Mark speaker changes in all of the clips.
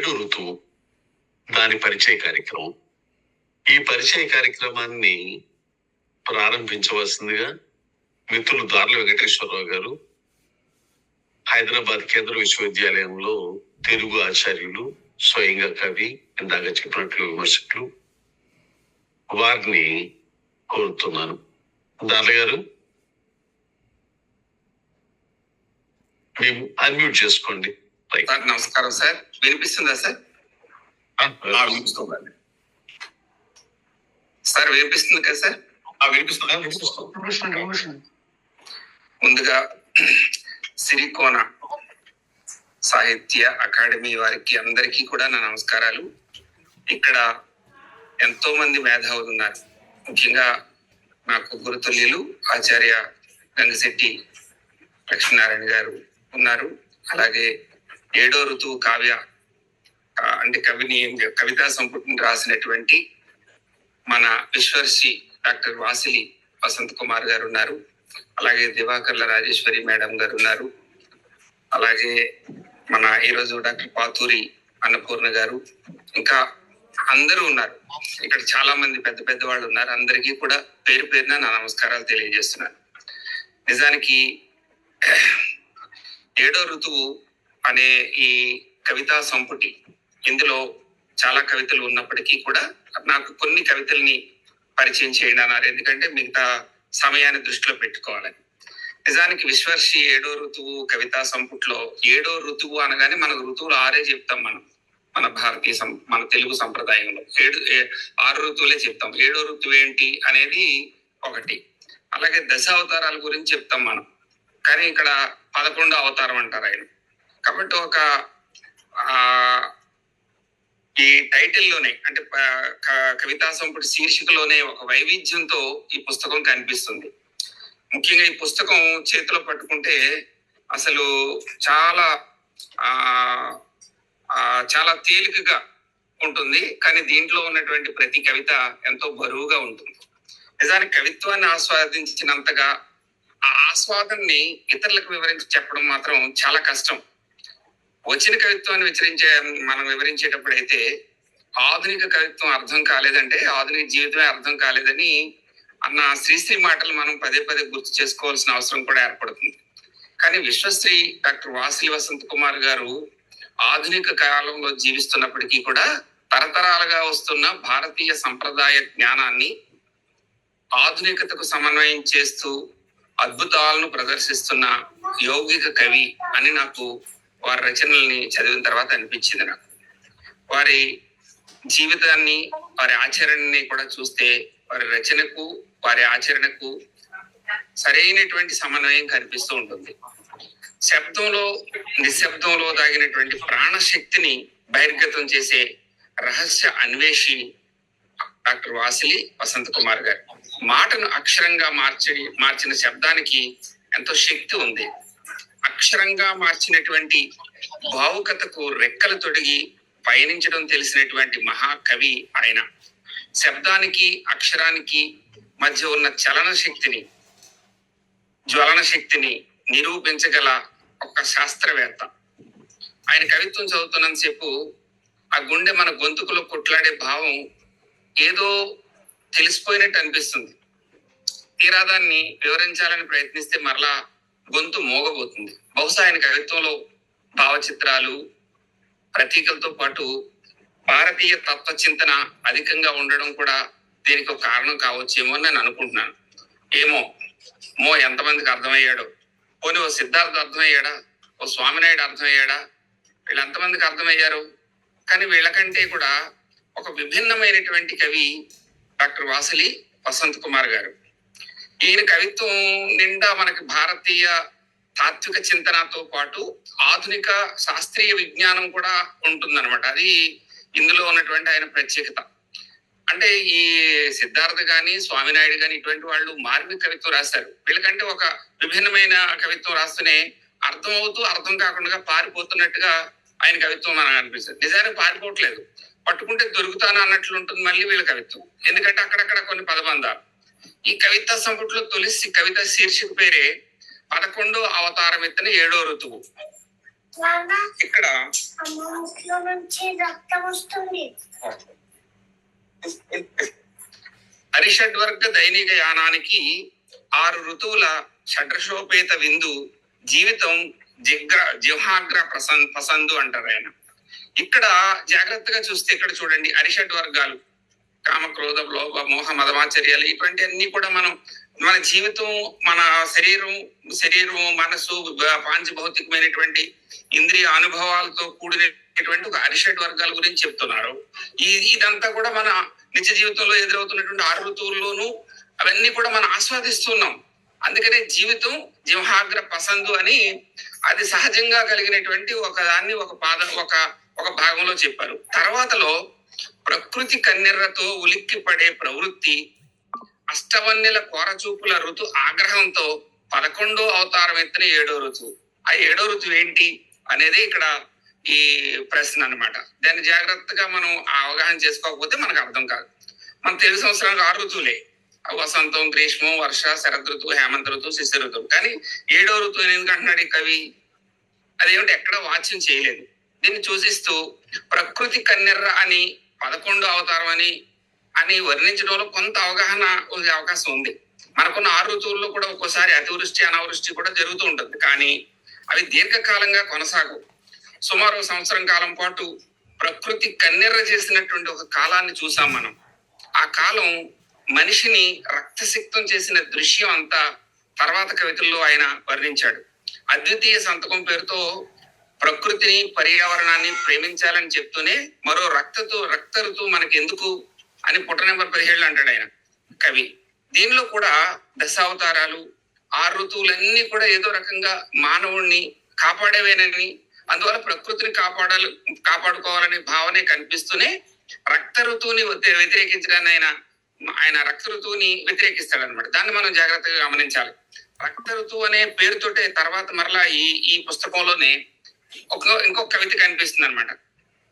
Speaker 1: ఏడు ఋతువు దాని పరిచయ కార్యక్రమం. ఈ పరిచయ కార్యక్రమాన్ని ప్రారంభించవలసిందిగా మిత్రులు దార్ల వెంకటేశ్వరరావు గారు హైదరాబాద్ కేంద్ర విశ్వవిద్యాలయంలో తెలుగు ఆచార్యులు స్వయంగా కవి ఇందాక చెప్పినట్లు విమర్శకులు వారిని కోరుతున్నాను. దార్ల గారు మేము అన్మ్యూట్ చేసుకోండి.
Speaker 2: సార్ నమస్కారం సార్. వినిపిస్తుందా సార్? వినిపిస్తుందండి. సార్ వినిపిస్తుంది కదా సార్?
Speaker 1: వినిపిస్తుంది?
Speaker 2: ముందుగా సిరికోన సాహిత్య అకాడమీ వారికి అందరికీ కూడా నా నమస్కారాలు. ఇక్కడ ఎంతో మంది మేధావులు ఉన్నారు. ముఖ్యంగా నాకు గురుతుల్యులు ఆచార్య గంగశెట్టి లక్ష్మీనారాయణ గారు ఉన్నారు. అలాగే ఏడో ఋతువు కావ్య అంటే కవిని కవితా సంపుటిని రాసినటువంటి మన విశ్వర్షి డాక్టర్ వాసిలి వసంత్ కుమార్ గారు ఉన్నారు. అలాగే దివాకర్ల రాజేశ్వరి మేడం గారు ఉన్నారు. అలాగే మన ఈరోజు డాక్టర్ పాతూరి అన్నపూర్ణ గారు. ఇంకా అందరూ ఉన్నారు. ఇక్కడ చాలా మంది పెద్ద పెద్ద వాళ్ళు ఉన్నారు. అందరికీ కూడా పేరు పేరున నా నమస్కారాలు తెలియజేస్తున్నాను. నిజానికి ఏడో ఋతువు అనే ఈ కవితా సంపుటి. ఇందులో చాలా కవితలు ఉన్నప్పటికీ కూడా నాకు కొన్ని కవితల్ని పరిచయం చేయండి అన్నారు ఎందుకంటే మిగతా సమయాన్ని దృష్టిలో పెట్టుకోవాలని నిజానికి విశ్వర్షి ఏడో ఋతువు కవితా సంపుట్లో ఏడో ఋతువు అనగానే మనకు ఋతువులు ఆరే చెప్తాం మనం. మన భారతీయ సం మన తెలుగు సంప్రదాయంలో. ఏడు ఏ- ఆరు ఋతువులే చెప్తాం. ఏడో ఋతువు ఏంటి అనేది ఒకటి. అలాగే దశ అవతారాల గురించి చెప్తాం మనం. కానీ ఇక్కడ పదకొండో అవతారం అంటారు ఆయన. కాబట్టి ఒక ఈ టైటిల్లోనే అంటే కవితా సంపుటి శీర్షికలోనే ఒక వైవిధ్యంతో ఈ పుస్తకం కనిపిస్తుంది. ముఖ్యంగా ఈ పుస్తకం చేతిలో పట్టుకుంటే అసలు చాలా ఆ చాలా తేలికగా ఉంటుంది. కానీ దీంట్లో ఉన్నటువంటి ప్రతి కవిత ఎంతో బరువుగా ఉంటుంది. నిజానికి కవిత్వాన్ని ఆస్వాదించినంతగా ఆ ఆస్వాదాన్ని ఇతరులకు వివరించి చెప్పడం మాత్రం చాలా కష్టం. వచ్చిన కవిత్వాన్ని విచరించే మనం వివరించేటప్పుడు అయితే ఆధునిక కవిత్వం అర్థం కాలేదంటే ఆధునిక జీవితమే అర్థం కాలేదని అన్న శ్రీశ్రీ మాటలు మనం పదే పదే గుర్తు చేసుకోవాల్సిన అవసరం కూడా ఏర్పడుతుంది. కానీ విశ్వశ్రీ డాక్టర్ వాసిలి వసంత్ కుమార్ గారు ఆధునిక కాలంలో జీవిస్తున్నప్పటికీ కూడా తరతరాలుగా వస్తున్న భారతీయ సంప్రదాయ జ్ఞానాన్ని ఆధునికతకు సమన్వయం చేస్తూ అద్భుతాలను ప్రదర్శిస్తున్న యౌగిక కవి అని నాకు వారి రచనల్ని చదివిన తర్వాత అనిపించింది నాకు. వారి జీవితాన్ని వారి ఆచరణని కూడా చూస్తే వారి రచనకు వారి ఆచరణకు సరైనటువంటి సమన్వయం కనిపిస్తూ ఉంటుంది. శబ్దంలో నిశ్శబ్దంలో దాగినటువంటి ప్రాణశక్తిని బహిర్గతం చేసే రహస్య అన్వేషి డాక్టర్ వాసిలి వసంత్ కుమార్ గారు. మాటను అక్షరంగా మార్చి మార్చిన శబ్దానికి ఎంతో శక్తి ఉంది. అక్షరంగా మార్చినటువంటి భావుకతకు రెక్కలు తొడిగి పయనించడం తెలిసినటువంటి మహాకవి ఆయన. శబ్దానికి అక్షరానికి మధ్య ఉన్న చలన శక్తిని జ్వలన శక్తిని నిరూపించగల ఒక శాస్త్రవేత్త. ఆయన కవిత్వం చదువుతున్నంతసేపు ఆ గుండె మన గొంతుకులో కొట్లాడే భావం ఏదో తెలిసిపోయినట్టు అనిపిస్తుంది. తీరా దాన్ని వివరించాలని ప్రయత్నిస్తే మరలా గొంతు మోగబోతుంది. బహుశా ఆయన కవిత్వంలో భావచిత్రాలు ప్రతీకలతో పాటు భారతీయ తత్వ చింతన అధికంగా ఉండడం కూడా దీనికి ఒక కారణం కావచ్చేమో అని నేను అనుకుంటున్నాను. ఏమో? మో ఎంతమందికి అర్థమయ్యాడో? పోనీ ఓ సిద్ధార్థ అర్థమయ్యాడా? ఓ స్వామినాయుడు అర్థమయ్యాడా? వీళ్ళు ఎంతమందికి అర్థమయ్యారు? కానీ వీళ్ళకంటే కూడా ఒక విభిన్నమైనటువంటి కవి డాక్టర్ వాసలి వసంత్ కుమార్ గారు. ఈయన కవిత్వం నిండా మనకి భారతీయ తాత్విక చింతనతో పాటు ఆధునిక శాస్త్రీయ విజ్ఞానం కూడా ఉంటుందన్నమాట. అది ఇందులో ఉన్నటువంటి ఆయన ప్రత్యేకత. అంటే ఈ సిద్ధార్థ గాని స్వామినాయుడు గాని ఇటువంటి వాళ్ళు మార్మిక కవిత్వం రాశారు. వీళ్ళకంటే ఒక విభిన్నమైన కవిత్వం రాస్తూనే అర్థం అవుతూ అర్థం కాకుండా పారిపోతున్నట్టుగా ఆయన కవిత్వం మనకు అనిపిస్తుంది. నిజానికి పారిపోవట్లేదు. పట్టుకుంటే దొరుకుతాను అన్నట్లు ఉంటుంది మళ్ళీ వీళ్ళ కవిత్వం. ఎందుకంటే అక్కడక్కడ కొన్ని పదబంధాలు. ఈ కవితా సంపుట్లో తొలి కవిత శీర్షిక పేరే పదకొండో అవతారం ఎత్తిన ఏడో ఋతువు. ఇక్కడ అరిషడ్వర్గ దైనిక యానానికి ఆరు ఋతువుల షడ్రశోపేత విందు జీవితం జిగ్ర జిహాగ్ర ప్రసన్ పసందు అంటారు ఆయన. ఇక్కడ జాగ్రత్తగా చూస్తే ఇక్కడ చూడండి అరిషడ్ వర్గాలు. కామ క్రోధ లోభ మోహ మదమాచర్యాలు ఇటువంటి అన్ని కూడా మనం మన జీవితం మన శరీరం శరీరం మనసు పాంచభౌతికమైనటువంటి పాంచ భౌతికమైనటువంటి ఇంద్రియ అనుభవాలతో కూడినటువంటి ఒక అరిషడ్ వర్గాల గురించి చెప్తున్నారు. ఈ ఇదంతా కూడా మన నిత్య జీవితంలో ఎదురవుతున్నటువంటి ఆరు ఋతువుల్లోనూ అవన్నీ కూడా మనం ఆస్వాదిస్తున్నాం. అందుకనే జీవితం జింహాగ్ర పసందు అని అది సహజంగా కలిగినటువంటి ఒక దాన్ని ఒక పాద ఒక ఒక భాగంలో చెప్పారు. తర్వాతలో ప్రకృతి కన్నెర్రతో ఉలిక్కి పడే ప్రవృత్తి అష్టవన్నెల కోరచూపుల ఋతు ఆగ్రహంతో పదకొండో అవతారం ఎత్తిన ఏడో ఋతువు ఆ ఏడో ఋతువు ఏంటి అనేది ఇక్కడ ఈ ప్రశ్న అన్నమాట. దాన్ని జాగ్రత్తగా మనం అవగాహన చేసుకోకపోతే మనకు అర్థం కాదు. మన తెలుగు సంవత్సరానికి ఆరు ఋతువులే. వసంతం గ్రీష్మం వర్ష శరద్ ఋతువు హేమంత ఋతువు శిశు ఋతువు కానీ ఏడో ఋతువు ఎందుకు అంటున్నాడు ఈ కవి? అదేమిటి? ఎక్కడ వాచ్యం చేయలేదు. దీన్ని సూచిస్తూ ప్రకృతి కన్నెర్ర అని పదకొండు అవతారం అని అని వర్ణించడంలో కొంత అవగాహన ఉండే అవకాశం ఉంది. మనకున్న ఆరు ఋతువుల్లో కూడా ఒక్కోసారి అతివృష్టి అనావృష్టి కూడా జరుగుతూ ఉంటుంది. కానీ అవి దీర్ఘకాలంగా కొనసాగవు. సుమారు సంవత్సరం కాలం పాటు ప్రకృతి కన్నెర్ర చేసినటువంటి ఒక కాలాన్ని చూసాం మనం. ఆ కాలం మనిషిని రక్తసిక్తం చేసిన దృశ్యం అంతా తర్వాత కవితల్లో ఆయన వర్ణించాడు. అద్వితీయ సంతకం పేరుతో ప్రకృతిని పర్యావరణాన్ని ప్రేమించాలని చెప్తూనే మరో రక్తతో రక్త ఋతువు మనకి ఎందుకు అని పుట్ట నెంబర్ పదిహేళ్ళు అంటాడు ఆయన కవి. దీనిలో కూడా దశావతారాలు ఆ ఋతువులన్నీ కూడా ఏదో రకంగా మానవుణ్ణి కాపాడేవేనని అందువల్ల ప్రకృతిని కాపాడాలి కాపాడుకోవాలనే భావనే కనిపిస్తూనే రక్త ఋతువుని వ్యతిరేకించడాన్ని ఆయన ఆయన రక్త ఋతువుని వ్యతిరేకిస్తాడు అనమాట దాన్ని మనం జాగ్రత్తగా గమనించాలి. రక్త ఋతువు అనే పేరుతోటే తర్వాత మరలా ఈ ఈ పుస్తకంలోనే ఒక ఇంకొక కవిత కనిపిస్తుంది అనమాట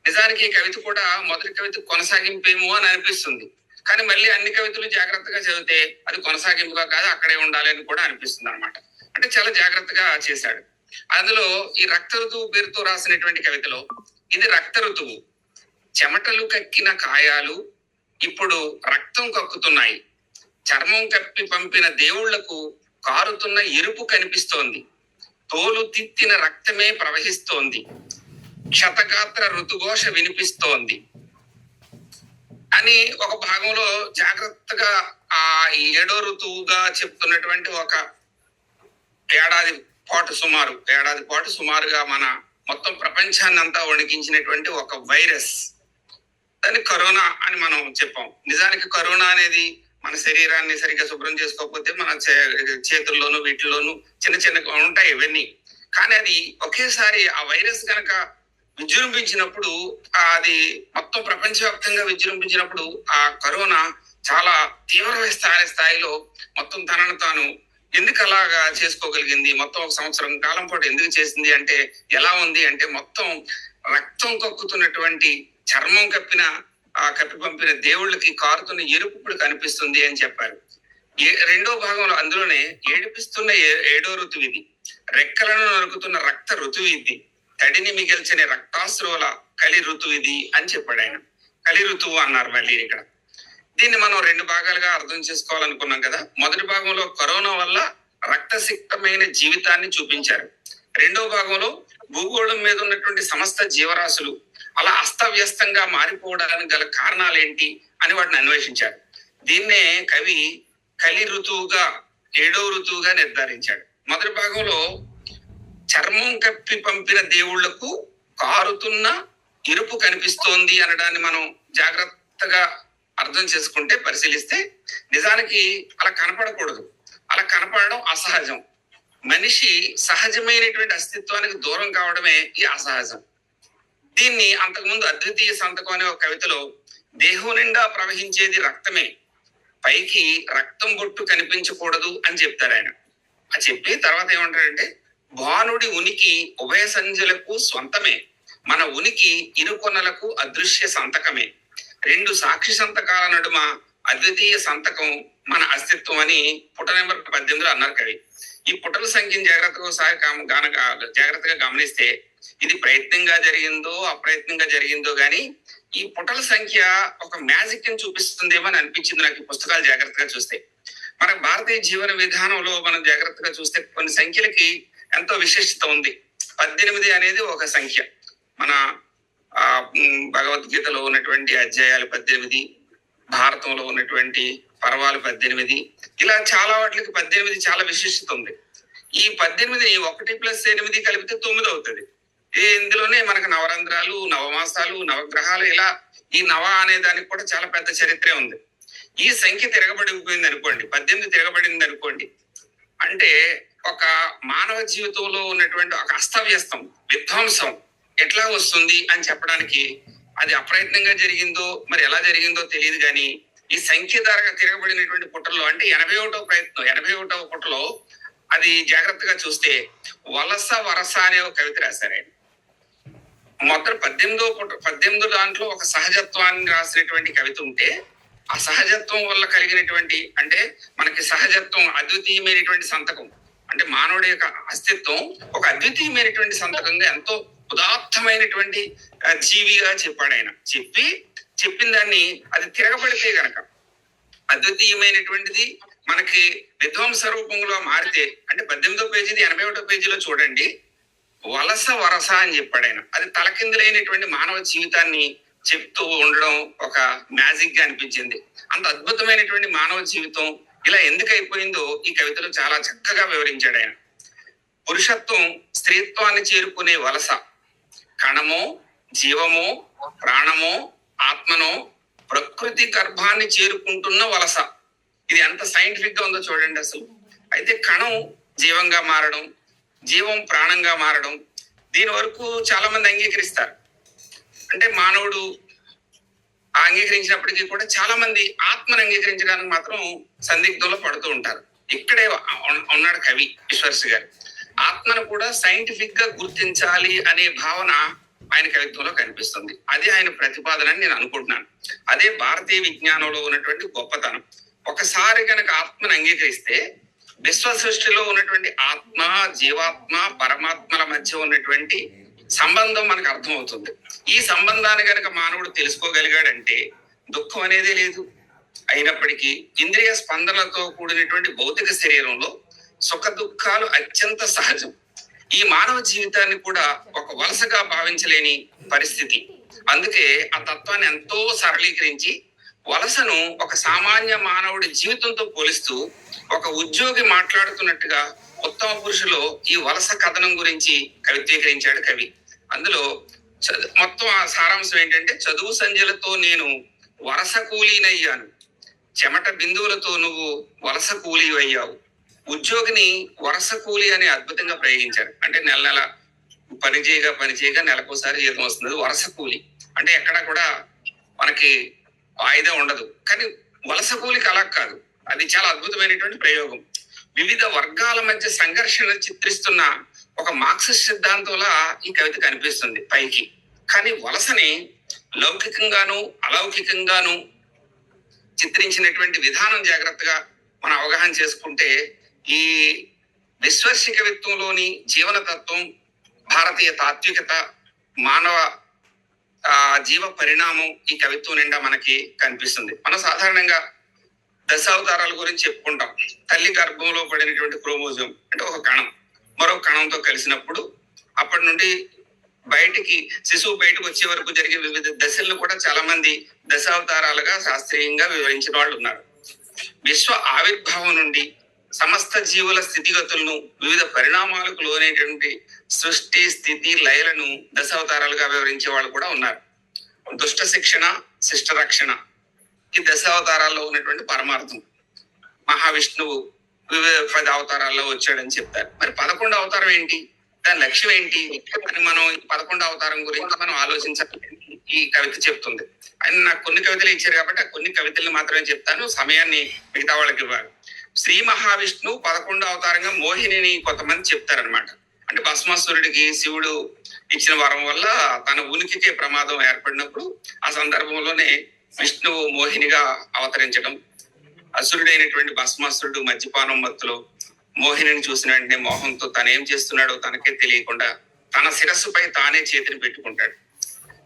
Speaker 2: నిజానికి ఈ కవిత కూడా మొదటి కవిత కొనసాగింపేమో అని అనిపిస్తుంది. కానీ మళ్ళీ అన్ని కవితలు జాగ్రత్తగా చదివితే అది కొనసాగింపుగా కాదు అక్కడే ఉండాలి అని కూడా అనిపిస్తుంది అనమాట అంటే చాలా జాగ్రత్తగా చేశాడు. అందులో ఈ రక్త ఋతువు పేరుతో రాసినటువంటి కవితలో ఇది రక్త ఋతువు. చెమటలు కక్కిన కాయాలు ఇప్పుడు రక్తం కక్కుతున్నాయి. చర్మం కప్పి పంపిన దేవుళ్ళకు కారుతున్న ఎరుపు కనిపిస్తోంది. తోలు తిత్తిన రక్తమే ప్రవహిస్తోంది. క్షతగాత్ర ఋతుఘోష వినిపిస్తోంది. అని ఒక భాగంలో జాగ్రత్తగా ఆ ఏడో ఋతువుగా చెప్తున్నటువంటి ఒక ఏడాది పాటు సుమారు ఏడాది పాటు సుమారుగా మన మొత్తం ప్రపంచాన్ని అంతా వణికించినటువంటి ఒక వైరస్. దాన్ని కరోనా అని మనం చెప్పాం. నిజానికి కరోనా అనేది మన శరీరాన్ని సరిగ్గా శుభ్రం చేసుకోకపోతే మన చే- చేతుల్లోనూ వీటిల్లోనూ చిన్న చిన్న ఉంటాయి ఇవన్నీ. కానీ అది ఒకేసారి ఆ వైరస్ కనుక విజృంభించినప్పుడు అది మొత్తం ప్రపంచవ్యాప్తంగా విజృంభించినప్పుడు ఆ కరోనా చాలా తీవ్రమైన స్థాయి స్థాయిలో మొత్తం తనను తాను ఎందుకు అలాగా చేసుకోగలిగింది? మొత్తం ఒక సంవత్సరం కాలం పాటు ఎందుకు చేసింది? అంటే ఎలా ఉంది? అంటే మొత్తం రక్తం కక్కుతున్నటువంటి చర్మం కప్పిన ఆ కప్పి పంపిన దేవుళ్ళకి కారుతున్న ఎరుపు ఇప్పుడు కనిపిస్తుంది అని చెప్పారు. రెండో భాగంలో అందులోనే ఏడిపిస్తున్న ఏ- ఏడో ఋతువు ఇది. రెక్కలను నరుకుతున్న రక్త ఋతువు ఇది. తడిని మిగిల్చిన రక్తాశ్రువుల కలి ఋతువు ఇది అని చెప్పాడు ఆయన. కలి ఋతువు అన్నారు మళ్ళీ ఇక్కడ. దీన్ని మనం రెండు భాగాలుగా అర్థం చేసుకోవాలనుకున్నాం కదా. మొదటి భాగంలో కరోనా వల్ల రక్తసిక్తమైన జీవితాన్ని చూపించారు. రెండో భాగంలో భూగోళం మీద ఉన్నటువంటి సమస్త జీవరాశులు అలా అస్తవ్యస్తంగా మారిపోవడానికి గల కారణాలు ఏంటి అని వాటిని అన్వేషించాడు. దీన్నే కవి కలి ఋతువుగా ఏడో ఋతువుగా నిర్ధారించాడు. మొదటి భాగంలో చర్మం కప్పి పంపిన దేవుళ్ళకు కారుతున్న ఇరుపు కనిపిస్తోంది అనడాన్ని మనం జాగ్రత్తగా అర్థం చేసుకుంటే పరిశీలిస్తే నిజానికి అలా కనపడకూడదు. అలా కనపడడం అసహజం. మనిషి సహజమైనటువంటి అస్తిత్వానికి దూరం కావడమే ఈ అసహజం. దీన్ని అంతకుముందు అద్వితీయ సంతకం అనే ఒక కవితలో దేహం నిండా ప్రవహించేది రక్తమే పైకి రక్తం బొట్టు కనిపించకూడదు అని చెప్తారు ఆయన. అది చెప్పి తర్వాత ఏమంటారంటే భానుడి ఉనికి ఉభయ సంధ్యలకు స్వంతమే మన ఉనికి ఇరుకొనలకు అదృశ్య సంతకమే. రెండు సాక్షి సంతకాల నడుమ అద్వితీయ సంతకం మన అస్తిత్వం అని పుట నెంబర్ పద్దెనిమిదిలో అన్నారు కవి. ఈ పుటల సంఖ్యను జాగ్రత్తగా ఒకసారి జాగ్రత్తగా గమనిస్తే ఇది ప్రయత్నంగా జరిగిందో అప్రయత్నంగా జరిగిందో గాని ఈ పుటల సంఖ్య ఒక మ్యాజిక్ని చూపిస్తుందేమో అని అనిపించింది నాకు ఈ పుస్తకాలు జాగ్రత్తగా చూస్తే. మన భారతీయ జీవన విధానంలో మనం జాగ్రత్తగా చూస్తే కొన్ని సంఖ్యలకి ఎంతో విశిష్టత ఉంది. పద్దెనిమిది అనేది ఒక సంఖ్య. మన ఆ భగవద్గీతలో ఉన్నటువంటి అధ్యాయాలు పద్దెనిమిది భారతంలో ఉన్నటువంటి పర్వాలు పద్దెనిమిది ఇలా చాలా వాటికి పద్దెనిమిది చాలా విశిష్టత ఉంది. ఈ పద్దెనిమిది ఒకటి ప్లస్ ఎనిమిది కలిపితే తొమ్మిది అవుతుంది. ఇందులోనే మనకు నవరంధ్రాలు నవమాసాలు నవగ్రహాలు ఇలా ఈ నవ అనే దానికి కూడా చాలా పెద్ద చరిత్రే ఉంది. ఈ సంఖ్య తిరగబడిపోయింది అనుకోండి పద్దెనిమిది తిరగబడింది అనుకోండి అంటే ఒక మానవ జీవితంలో ఉన్నటువంటి ఒక అస్తవ్యస్తం విధ్వంసం ఎట్లా వస్తుంది అని చెప్పడానికి అది అప్రయత్నంగా జరిగిందో మరి ఎలా జరిగిందో తెలియదు కానీ ఈ సంఖ్య ద్వారా తిరగబడినటువంటి పుట్టలో అంటే ఎనభై ఒకటో ప్రయత్నం ఎనభై ఒకటో పుట్టలో అది జాగ్రత్తగా చూస్తే వలస వరస అనే ఒక కవిత రాశారు ఆయన. మొత్తం పద్దెనిమిదో పద్దెనిమిదో దాంట్లో ఒక సహజత్వాన్ని రాసినటువంటి కవిత ఉంటే ఆ సహజత్వం వల్ల కలిగినటువంటి అంటే మనకి సహజత్వం అద్వితీయమైనటువంటి సంతకం అంటే మానవుడి యొక్క అస్తిత్వం ఒక అద్వితీయమైనటువంటి సంతకంగా ఎంతో ఉదాత్తమైనటువంటి జీవిగా చెప్పాడు ఆయన. చెప్పి చెప్పిన దాన్ని అది తిరగబడితే గనక అద్వితీయమైనటువంటిది మనకి విధ్వంస రూపంలో మారితే అంటే పద్దెనిమిదో పేజీది ఎనభై ఒకటో పేజీలో చూడండి వలస వరస అని చెప్పాడు ఆయన. అది తలకిందులైనటువంటి మానవ జీవితాన్ని చెప్తూ ఉండడం ఒక మ్యాజిక్గా అనిపించింది. అంత అద్భుతమైనటువంటి మానవ జీవితం ఇలా ఎందుకు అయిపోయిందో ఈ కవితలో చాలా చక్కగా వివరించాడు ఆయన. పురుషత్వం స్త్రీత్వాన్ని చేరుకునే వలస. కణము జీవమో ప్రాణమో ఆత్మనో ప్రకృతి గర్భాన్ని చేరుకుంటున్న వలస. ఇది ఎంత సైంటిఫిక్గా ఉందో చూడండి అసలు. అయితే కణం జీవంగా మారడం జీవం ప్రాణంగా మారడం దీని వరకు చాలా మంది అంగీకరిస్తారు. అంటే మానవుడు అంగీకరించినప్పటికీ కూడా చాలా మంది ఆత్మను అంగీకరించడానికి మాత్రం సందిగ్ధంలో పడుతూ ఉంటారు. ఇక్కడే ఉన్నాడు కవి ఈశ్వర్స్ గారు. ఆత్మను కూడా సైంటిఫిక్గా గుర్తించాలి అనే భావన ఆయన కవిత్వంలో కనిపిస్తుంది. అదే ఆయన ప్రతిపాదన అని నేను అనుకుంటున్నాను. అదే భారతీయ విజ్ఞానంలో ఉన్నటువంటి గొప్పతనం. ఒకసారి కనుక ఆత్మను అంగీకరిస్తే విశ్వ సృష్టిలో ఉన్నటువంటి ఆత్మ జీవాత్మ పరమాత్మల మధ్య ఉన్నటువంటి సంబంధం మనకు అర్థమవుతుంది. ఈ సంబంధాన్ని కనుక మానవుడు తెలుసుకోగలిగాడంటే దుఃఖం అనేది లేదు. అయినప్పటికీ ఇంద్రియ స్పందనలతో కూడినటువంటి భౌతిక శరీరంలో సుఖ దుఃఖాలు అత్యంత సహజం. ఈ మానవ జీవితాన్ని కూడా ఒక వలసగా భావించలేని పరిస్థితి. అందుకే ఆ తత్వాన్ని ఎంతో సరళీకరించి వలసను ఒక సామాన్య మానవుడి జీవితంతో పోలిస్తూ ఒక ఉద్యోగి మాట్లాడుతున్నట్టుగా ఉత్తమ పురుషులో ఈ వలస కథనం గురించి కవిత్రీకరించాడు కవి. అందులో చదు- మొత్తం ఆ సారాంశం ఏంటంటే చదువు సంధ్యలతో నేను వలస కూలీనయ్యాను. చెమట బిందువులతో నువ్వు వలస కూలీ అయ్యావు ఉద్యోగిని వలస కూలీ అని అద్భుతంగా ప్రయోగించారు. అంటే నెల నెల పని చేయగా పని చేయగా నెలకోసారి జీతం వస్తుంది. వలస కూలి. అంటే ఎక్కడ కూడా మనకి వాయిదా ఉండదు. కానీ వలస కూలికి అలా కాదు. అది చాలా అద్భుతమైనటువంటి ప్రయోగం. వివిధ వర్గాల మధ్య సంఘర్షణ చిత్రిస్తున్న ఒక మార్క్సిస్ట్ సిద్ధాంతంలా ఈ కవిత కనిపిస్తుంది పైకి. కానీ వలసని లౌకికంగాను అలౌకికంగాను చిత్రించినటువంటి విధానం జాగ్రత్తగా మనం అవగాహన చేసుకుంటే ఈ విశ్వర్షి కవిత్వంలోని జీవన తత్వం భారతీయ తాత్వికత మానవ ఆ జీవ పరిణామం ఈ కవిత్వం నిండా మనకి కనిపిస్తుంది. మనం సాధారణంగా దశావతారాల గురించి చెప్పుకుంటాం. తల్లి గర్భంలో పడినటువంటి క్రోమోజోమ్ అంటే ఒక కణం. మరో కణంతో కలిసినప్పుడు అప్పటి నుండి బయటికి శిశువు బయటకు వచ్చే వరకు జరిగే వివిధ దశలను కూడా చాలా మంది దశావతారాలుగా శాస్త్రీయంగా వివరించిన వాళ్ళు ఉన్నారు. విశ్వ ఆవిర్భావం నుండి సమస్త జీవుల స్థితిగతులను వివిధ పరిణామాలకు లోనేటువంటి సృష్టి స్థితి లయలను దశావతారాలుగా వివరించే వాళ్ళు కూడా ఉన్నారు. దుష్ట శిక్షణ శిష్ట రక్షణ ఈ దశావతారాల్లో ఉన్నటువంటి పరమార్థం. మహావిష్ణువు వివిధ పది అవతారాల్లో వచ్చాడని చెప్తారు. మరి పదకొండు అవతారం ఏంటి? దాని లక్ష్యం ఏంటి? అని మనం పదకొండు అవతారం గురించి మనం ఆలోచించాలి ఈ కవిత చెప్తుంది. ఆయన నాకు కొన్ని కవితలు ఇచ్చారు కాబట్టి కొన్ని కవితల్ని మాత్రమే చెప్తాను. సమయాన్ని మిగతా వాళ్ళకి ఇవ్వాలి. శ్రీ మహావిష్ణువు పదకొండు అవతారంగా మోహినిని కొంతమంది చెప్తారనమాట అంటే భస్మాసురుడికి శివుడు ఇచ్చిన వరం వల్ల తన ఉనికికే ప్రమాదం ఏర్పడినప్పుడు ఆ సందర్భంలోనే విష్ణువు మోహినిగా అవతరించడం అసురుడైనటువంటి భస్మాసురుడు మద్యపానం మత్తులో మోహినిని చూసిన వెంటనే మోహంతో తను ఏం చేస్తున్నాడో తనకే తెలియకుండా తన శిరస్సుపై తానే చేతిని పెట్టుకుంటాడు.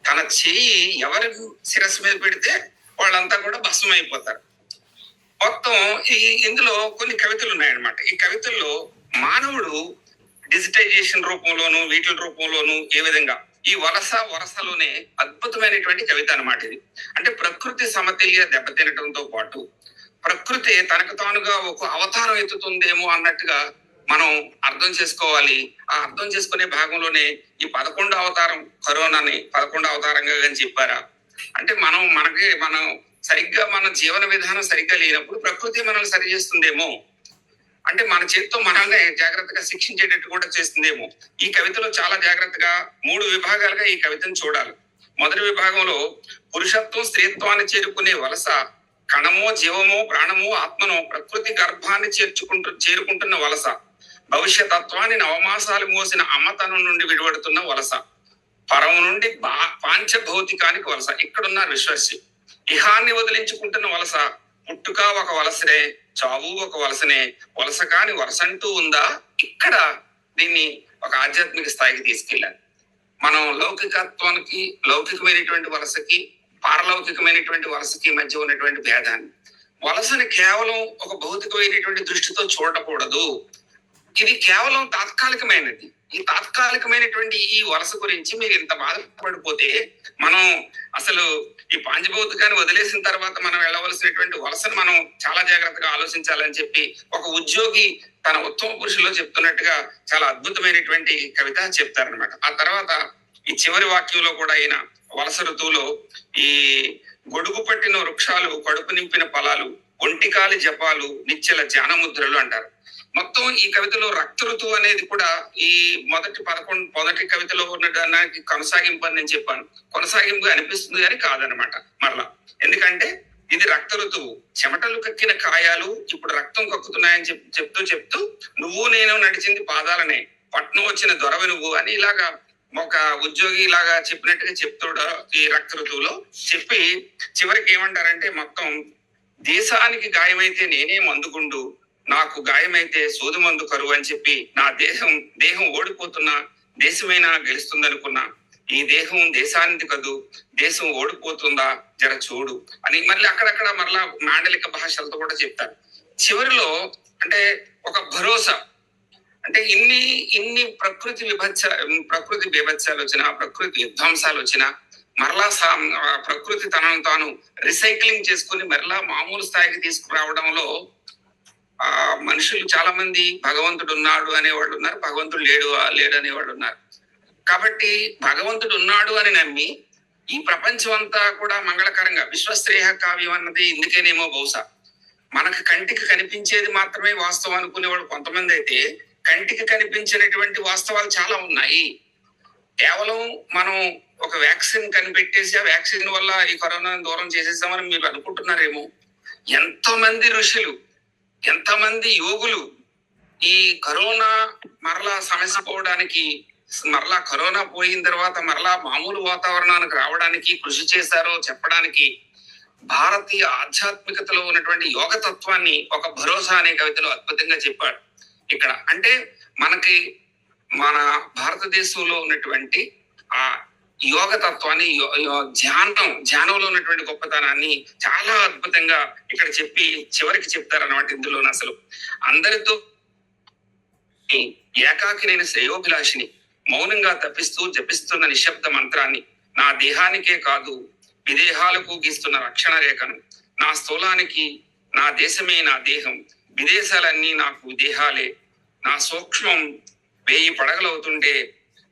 Speaker 2: తన చేయి ఎవరి శిరస్సు మీద పెడితే వాళ్ళంతా కూడా భస్మం అయిపోతారు మొత్తం ఈ ఇందులో కొన్ని కవితలు ఉన్నాయన్నమాట. ఈ కవితల్లో మానవుడు డిజిటైజేషన్ రూపంలోను వీటి రూపంలోను ఏ విధంగా ఈ వలస వరసలోనే అద్భుతమైనటువంటి కవిత అనమాట ఇది. అంటే ప్రకృతి సమతుల్య దెబ్బతినటంతో పాటు ప్రకృతి తనకు తానుగా ఒక అవతారం ఎత్తుతుందేమో అన్నట్టుగా మనం అర్థం చేసుకోవాలి. ఆ అర్థం చేసుకునే భాగంలోనే ఈ పదకొండు అవతారం కరోనాని పదకొండు అవతారంగా కానీ చెప్పారా? అంటే మనం మనకి మనం సరిగ్గా మన జీవన విధానం సరిగ్గా లేనప్పుడు ప్రకృతి మనల్ని సరి చేస్తుందేమో. అంటే మన చేతితో మనల్ని జాగ్రత్తగా శిక్షించేటట్టు కూడా చేస్తుందేమో. ఈ కవితలో చాలా జాగ్రత్తగా మూడు విభాగాలుగా ఈ కవితను చూడాలి. మొదటి విభాగంలో పురుషత్వం స్త్రీత్వాన్ని చేరుకునే వలస కణమో జీవమో ప్రాణమో ఆత్మనో ప్రకృతి గర్భాన్ని చేర్చుకుంటు చేరుకుంటున్న వలస భవిష్యతత్వాన్ని నవమాసాలు మోసిన అమ్మతనం నుండి విడిపడుతున్న వలస పరము నుండి బా పాంచభౌతికానికి వలస. ఇక్కడున్న విశ్వసి ఇహాన్ని వదిలించుకుంటున్న వలస పుట్టుక ఒక వలసనే చావు ఒక వలసనే వలస కాని వలసంటూ ఉందా? ఇక్కడ దీన్ని ఒక ఆధ్యాత్మిక స్థాయికి తీసుకెళ్ళాలి. మనం లౌకికత్వానికి లౌకికమైనటువంటి వలసకి పారలౌకికమైనటువంటి వలసకి మధ్య ఉన్నటువంటి భేదాన్ని. వలసని కేవలం ఒక భౌతికమైనటువంటి దృష్టితో చూడకూడదు. ఇది కేవలం తాత్కాలికమైనది. ఈ తాత్కాలికమైనటువంటి ఈ వలస గురించి మీరు ఇంత బాధపడిపోతే మనం అసలు ఈ పాంచభౌతికాన్ని వదిలేసిన తర్వాత మనం వెళ్ళవలసినటువంటి వలసను మనం చాలా జాగ్రత్తగా ఆలోచించాలని చెప్పి ఒక ఉద్యోగి తన ఉత్తమ పురుషుల్లో చెప్తున్నట్టుగా చాలా అద్భుతమైనటువంటి కవిత చెప్తారనమాట ఆ తర్వాత ఈ చివరి వాక్యంలో కూడా అయిన వలస ఋతువులో ఈ గొడుగు పట్టిన వృక్షాలు కడుపు నింపిన ఫలాలు ఒంటికాలి జపాలు నిచ్చెల ధ్యానముద్రలు అంటారు. మొత్తం ఈ కవితలో రక్త ఋతువు అనేది కూడా ఈ మొదటి పదకొండు మొదటి కవితలో ఉన్న కొనసాగింపు అని నేను చెప్పాను. కొనసాగింపు అనిపిస్తుంది కానీ కాదనమాట మరలా. ఎందుకంటే ఇది రక్త ఋతువు. చెమటలు కక్కిన కాయాలు ఇప్పుడు రక్తం కక్కుతున్నాయని చెప్ చెప్తూ చెప్తూ నువ్వు నేను నడిచింది పాదాలనే. పట్నం వచ్చిన దొరవి నువ్వు అని ఇలాగా ఒక ఉద్యోగి లాగా చెప్పినట్టుగా చెప్తాడు ఈ రక్త ఋతువులో చెప్పి చివరికి ఏమంటారంటే మొత్తం దేశానికి గాయమైతే నేనే మందుకుండు నాకు గాయమైతే సోదు మందు కరువు అని చెప్పి నా దేహం దేహం ఓడిపోతున్నా దేశమైనా గెలుస్తుందనుకున్నా ఈ దేహం దేశానికి కదు దేశం ఓడిపోతుందా? జర చూడు అని మళ్ళీ అక్కడక్కడ మరలా మాండలిక భాషలతో కూడా చెప్తారు. చివరిలో అంటే ఒక భరోసా. అంటే ఇన్ని ఇన్ని ప్రకృతి విభత్స ప్రకృతి బీభత్సాలు వచ్చినా ప్రకృతి విధ్వంసాలు వచ్చినా మరలా సా- ప్రకృతి తనను తాను రీసైక్లింగ్ చేసుకుని మరలా మామూలు స్థాయికి తీసుకురావడంలో ఆ మనుషులు చాలా మంది భగవంతుడు ఉన్నాడు అనేవాళ్ళు ఉన్నారు భగవంతుడు లేడు లేడు అనేవాళ్ళు ఉన్నారు. కాబట్టి భగవంతుడు ఉన్నాడు అని నమ్మి ఈ ప్రపంచం అంతా కూడా మంగళకరంగా విశ్వశ్రేయ కావ్యం అన్నది ఇందుకేనేమో బహుశా. మనకు కంటికి కనిపించేది మాత్రమే వాస్తవం అనుకునేవాళ్ళు కొంతమంది అయితే కంటికి కనిపించినటువంటి వాస్తవాలు చాలా ఉన్నాయి. కేవలం మనం ఒక వ్యాక్సిన్ కనిపెట్టేసి ఆ వ్యాక్సిన్ వల్ల ఈ కరోనాను దూరం చేసేసామని మీరు అనుకుంటున్నారేమో. ఎంతో మంది ఋషులు ఎంతమంది యోగులు ఈ కరోనా మరలా సమస్య పోవడానికి మరలా కరోనా పోయిన తర్వాత మరలా మామూలు వాతావరణానికి రావడానికి కృషి చేశారో చెప్పడానికి భారతీయ ఆధ్యాత్మికతలో ఉన్నటువంటి యోగ తత్వాన్ని ఒక భరోసా అనే కవితలో అద్భుతంగా చెప్పాడు. ఇక్కడ అంటే మనకి మన భారతదేశంలో ఉన్నటువంటి ఆ యోగ తత్వాన్ని యో- యో- ధ్యానం ధ్యానంలో ఉన్నటువంటి గొప్పతనాన్ని చాలా అద్భుతంగా ఇక్కడ చెప్పి చివరికి చెప్తారన్నమాట ఇందులో అసలు. అందరితో ఏకాకి నేను శ్రేయోభిలాషిని మౌనంగా తప్పిస్తూ జపిస్తున్న నిశ్శబ్ద మంత్రాన్ని నా దేహానికే కాదు విదేహాలకు గీస్తున్న రక్షణ రేఖను నా స్థూలానికి నా దేశమే నా దేహం విదేశాలన్నీ నాకు దేహాలే నా సూక్ష్మం వేయి పడగలవుతుంటే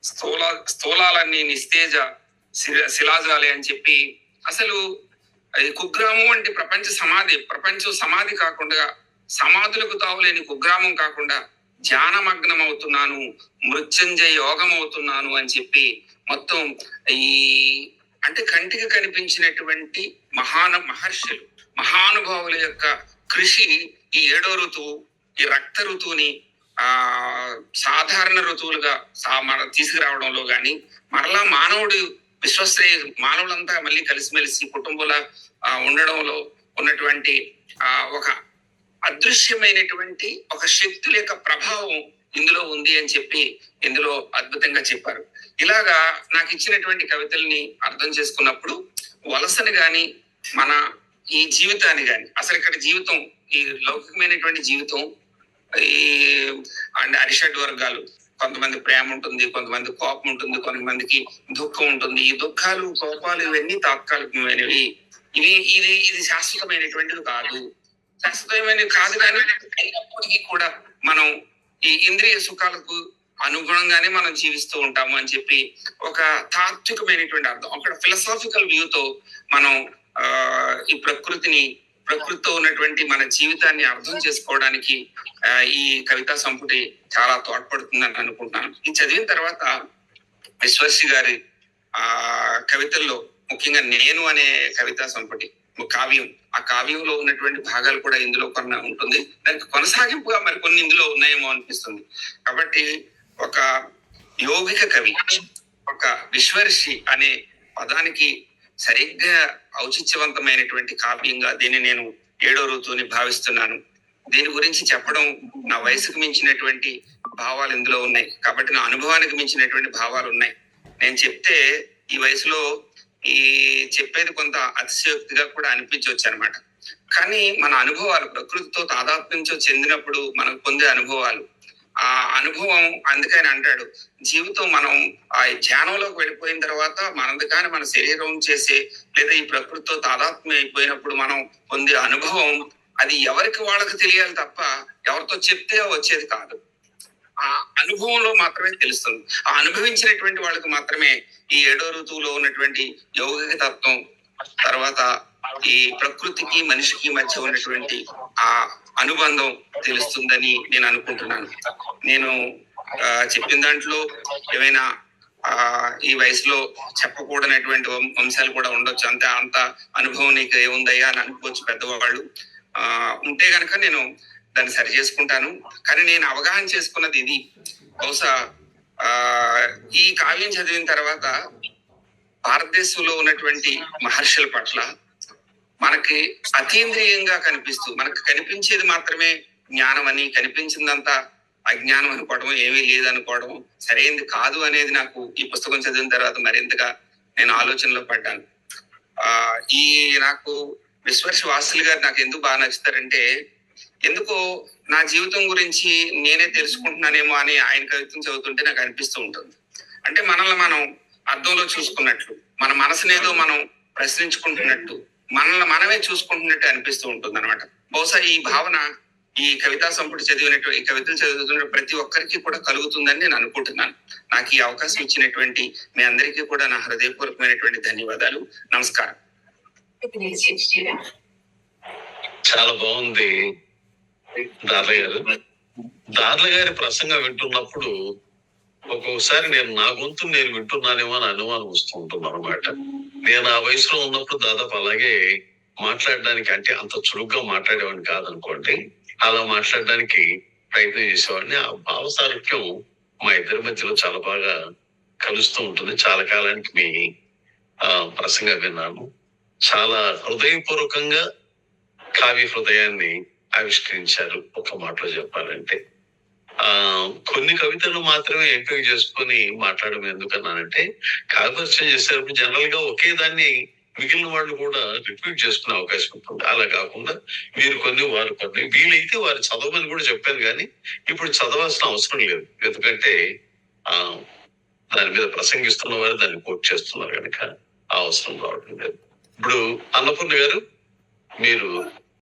Speaker 2: స్థూల స్థూలాలన్నీ నిస్తేజ శిలాజాలే అని చెప్పి అసలు కుగ్రామం అంటే ప్రపంచ సమాధి ప్రపంచం సమాధి కాకుండా సమాధులకు తావులేని కుగ్రామం కాకుండా ధ్యానమగ్నం అవుతున్నాను మృత్యుంజయ యోగం అవుతున్నాను అని చెప్పి మొత్తం ఈ అంటే కంటికి కనిపించినటువంటి మహాన మహర్షులు మహానుభావుల యొక్క కృషి ఈ ఏడో ఋతువు ఈ రక్త ఋతువుని ఆ సాధారణ ఋతువులుగా సా- మన తీసుకురావడంలో కానీ మరలా మానవుడు విశ్వశ్రేయ మానవులంతా మళ్ళీ కలిసిమెలిసి కుటుంబంలో ఉండడంలో ఉన్నటువంటి ఆ ఒక అదృశ్యమైనటువంటి ఒక శక్తుల యొక్క ప్రభావం ఇందులో ఉంది అని చెప్పి ఇందులో అద్భుతంగా చెప్పారు. ఇలాగా నాకు ఇచ్చినటువంటి కవితల్ని అర్థం చేసుకున్నప్పుడు వలసని గాని మన ఈ జీవితాన్ని గాని అసలు ఇక్కడ జీవితం ఈ లౌకికమైనటువంటి జీవితం ఈ అండ్ అరిషడ్ వర్గాలు. కొంతమంది ప్రేమ ఉంటుంది కొంతమంది కోపం ఉంటుంది కొంతమందికి దుఃఖం ఉంటుంది. ఈ దుఃఖాలు కోపాలు ఇవన్నీ తాత్కాలికమైనవి. ఇవి ఇది ఇది శాశ్వతమైనటువంటిది కాదు. శాశ్వతమైనవి కాదు కానీ అయినప్పటికీ కూడా మనం ఈ ఇంద్రియ సుఖాలకు అనుగుణంగానే మనం జీవిస్తూ ఉంటాము అని చెప్పి ఒక తాత్వికమైనటువంటి అర్థం అక్కడ ఫిలసాఫికల్ వ్యూతో మనం ఆ ఈ ప్రకృతిని ప్రకృతితో ఉన్నటువంటి మన జీవితాన్ని అర్థం చేసుకోవడానికి ఈ కవితా సంపుటి చాలా తోడ్పడుతుందని అనుకుంటున్నాను. ఇది చదివిన తర్వాత విశ్వర్షి గారి ఆ కవితల్లో ముఖ్యంగా నేను అనే కవితా సంపుటి కావ్యం. ఆ కావ్యంలో ఉన్నటువంటి భాగాలు కూడా ఇందులో కొన్ని ఉంటుంది. దానికి కొనసాగింపుగా మరి కొన్ని ఇందులో ఉన్నాయేమో అనిపిస్తుంది. కాబట్టి ఒక యోగిక కవి ఒక విశ్వర్షి అనే పదానికి సరిగ్గా ఔచిత్యవంతమైనటువంటి కావ్యంగా దీన్ని నేను ఏడో ఋతువుని భావిస్తున్నాను. దీని గురించి చెప్పడం నా వయసుకు మించినటువంటి భావాలు ఇందులో ఉన్నాయి. కాబట్టి నా అనుభవానికి మించినటువంటి భావాలు ఉన్నాయి. నేను చెప్తే ఈ వయసులో ఈ చెప్పేది కొంత అతిశయోక్తిగా కూడా అనిపించవచ్చు అనమాట కానీ మన అనుభవాలు ప్రకృతితో తాదాత్మ్యంతో చెందినప్పుడు మనకు పొందే అనుభవాలు ఆ అనుభవం అందుకని అంటాడు. జీవితం మనం ఆ ధ్యానంలోకి వెళ్ళిపోయిన తర్వాత మనది కానీ మన శరీరం చేసే లేదా ఈ ప్రకృతితో తాదాత్మ్యం అయిపోయినప్పుడు మనం పొందే అనుభవం అది ఎవరికి వాళ్ళకి తెలియాలి తప్ప ఎవరితో చెప్తే వచ్చేది కాదు. ఆ అనుభవంలో మాత్రమే తెలుస్తుంది. ఆ అనుభవించినటువంటి వాళ్ళకి మాత్రమే ఈ ఏడో ఋతువులో ఉన్నటువంటి యౌగిక తత్వం తర్వాత ఈ ప్రకృతికి మనిషికి మధ్య ఉన్నటువంటి ఆ అనుబంధం తెలుస్తుందని నేను అనుకుంటున్నాను. నేను ఆ, చెప్పిన దాంట్లో ఏమైనా ఆ ఈ వయసులో చెప్పకూడనటువంటి అంశాలు కూడా ఉండొచ్చు. అంతే అంత అనుభవం నీకు ఏముందయ్యా అని అనుకోవచ్చు పెద్దవాళ్ళు. ఆ ఉంటే గనక నేను దాన్ని సరి చేసుకుంటాను. కానీ నేను అవగాహన చేసుకున్నది ఇది. బహుశా ఆ ఈ కావ్యం చదివిన తర్వాత భారతదేశంలో ఉన్నటువంటి మహర్షుల పట్ల మనకి అతీంద్రియంగా కనిపిస్తూ మనకు కనిపించేది మాత్రమే జ్ఞానం అని కనిపించిందంతా అజ్ఞానం అనుకోవడం ఏమీ లేదనుకోవడం సరైనది కాదు అనేది నాకు ఈ పుస్తకం చదివిన తర్వాత మరింతగా నేను ఆలోచనలో పడ్డాను. ఆ ఈ నాకు విశ్వర్ష వాసులు గారు నాకు ఎందుకు బాగా నచ్చుతారంటే ఎందుకో నా జీవితం గురించి నేనే తెలుసుకుంటున్నానేమో అని ఆయన కవిత్వం చదువుతుంటే నాకు అనిపిస్తూ ఉంటుంది. అంటే మనల్ని మనం అర్థంలో చూసుకున్నట్లు మన మనసునేదో మనం ప్రశ్నించుకుంటున్నట్టు మనల్ని మనమే చూసుకుంటున్నట్టు అనిపిస్తూ ఉంటుంది అనమాట బహుశా ఈ భావన ఈ కవితా సంపుటి చదివినట్టు ఈ కవితలు చదువుతున్న ప్రతి ఒక్కరికి కూడా కలుగుతుందని నేను అనుకుంటున్నాను. నాకు ఈ అవకాశం ఇచ్చినటువంటి మీ అందరికీ కూడా నా హృదయపూర్వకమైనటువంటి ధన్యవాదాలు. నమస్కారం.
Speaker 1: చాలా బాగుంది. దార్ల గారు. దార్ల గారి ప్రసంగం వింటున్నప్పుడు ఒక్కొక్కసారి నేను నా గొంతు నేను వింటున్నానేమో అని అనుమానం వస్తూ ఉంటుంది అనమాట నేను ఆ వయసులో ఉన్నప్పుడు దాదాపు అలాగే మాట్లాడడానికి అంటే అంత చురుగ్గా మాట్లాడేవాడిని కాదనుకోండి. అలా మాట్లాడడానికి ప్రయత్నం చేసేవాడిని. ఆ భావ సారూప్యం మా ఇద్దరి మధ్యలో చాలా బాగా కలుస్తూ ఉంటుంది. చాలా కాలానికి మీ ఆ ప్రసంగం విన్నాను. చాలా హృదయపూర్వకంగా కావ్య హృదయాన్ని ఆవిష్కరించారు. ఒక మాటలో చెప్పాలంటే ఆ కొన్ని కవితలు మాత్రమే ఎంపిక చేసుకొని మాట్లాడడం ఎందుకన్నానంటే కాన్వర్సేషన్ చేసేటప్పుడు జనరల్గా ఒకే దాన్ని మిగిలిన వాళ్ళు కూడా రిపీట్ చేసుకునే అవకాశం ఉంటుంది. అలా కాకుండా మీరు కొన్ని వారు కొన్ని వీలైతే వారు చదవమని కూడా చెప్పాను కానీ ఇప్పుడు చదవాల్సిన అవసరం లేదు. ఎందుకంటే ఆ దాని మీద ప్రసంగిస్తున్న వారు దాన్ని కోట్ చేస్తున్నారు కనుక ఆ అవసరం రావడం లేదు. ఇప్పుడు అన్నపూర్ణ గారు మీరు